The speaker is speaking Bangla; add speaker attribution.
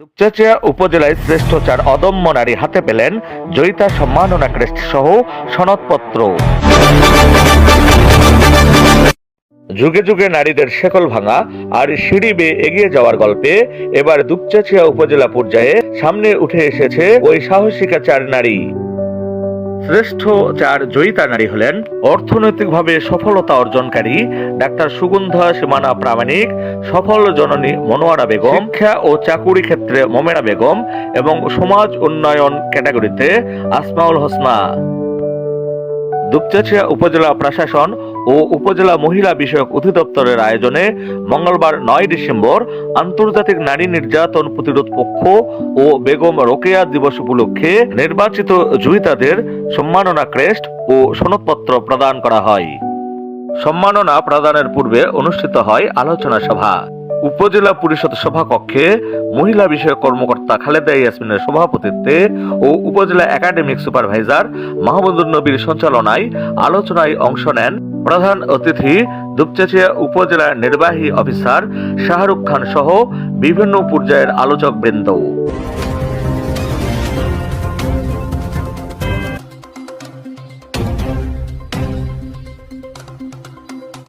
Speaker 1: দুপচাচিয়া উপজেলায় শ্রেষ্ঠ চার অদম্য নারী হাতে পেলেন জয়িতা সম্মাননা ক্রেস্ট সহ সনদপত্র। যুগে যুগে নারীদের শেকল ভাঙা আর সিঁড়ি বেয়ে এগিয়ে যাওয়ার গল্পে এবার দুপচাচিয়া উপজেলা পর্যায়ে সামনে উঠে এসেছে ওই সাহসিকা চার নারী। শ্রেষ্ঠ চার জয়িতা নারী হলেন অর্থনৈতিকভাবে সফলতা অর্জনকারী ডাক্তার সুগন্ধা সীমানা প্রামাণিক সফল জননী মনোয়ারা বেগম, শিক্ষা ও চাকুরি ক্ষেত্রে মোমেনা বেগম এবং সমাজ উন্নয়ন ক্যাটাগরিতে আসমাউল হোসনা। দুপচাচিয়া উপজেলা প্রশাসন ও উপজেলা মহিলা বিষয়ক অধিদপ্তরের আয়োজনে মঙ্গলবার নয় ডিসেম্বর আন্তর্জাতিক নারী নির্যাতন প্রতিরোধ পক্ষ ও বেগম রোকেয়া দিবস উপলক্ষে নির্বাচিত জয়িতাদের সম্মাননা ক্রেস্ট ও সনদপত্র প্রদান করা হয়। সম্মাননা প্রদানের পূর্বে অনুষ্ঠিত হয় আলোচনা সভা। উপজেলা পরিষদ সভাকক্ষে মহিলা বিষয়ক কর্মকর্তা খালেদা ইয়াসমিনের সভাপতিত্বে ও উপজেলা একাডেমিক সুপারভাইজার মাহমুদুর নবীর সঞ্চালনায় আলোচনায় অংশ নেন প্রধান অতিথি দুপচাচিয়া উপজেলা নির্বাহী অফিসার শাহরুখ খান সহ বিভিন্ন পর্যায়ের আলোচক বৃন্দ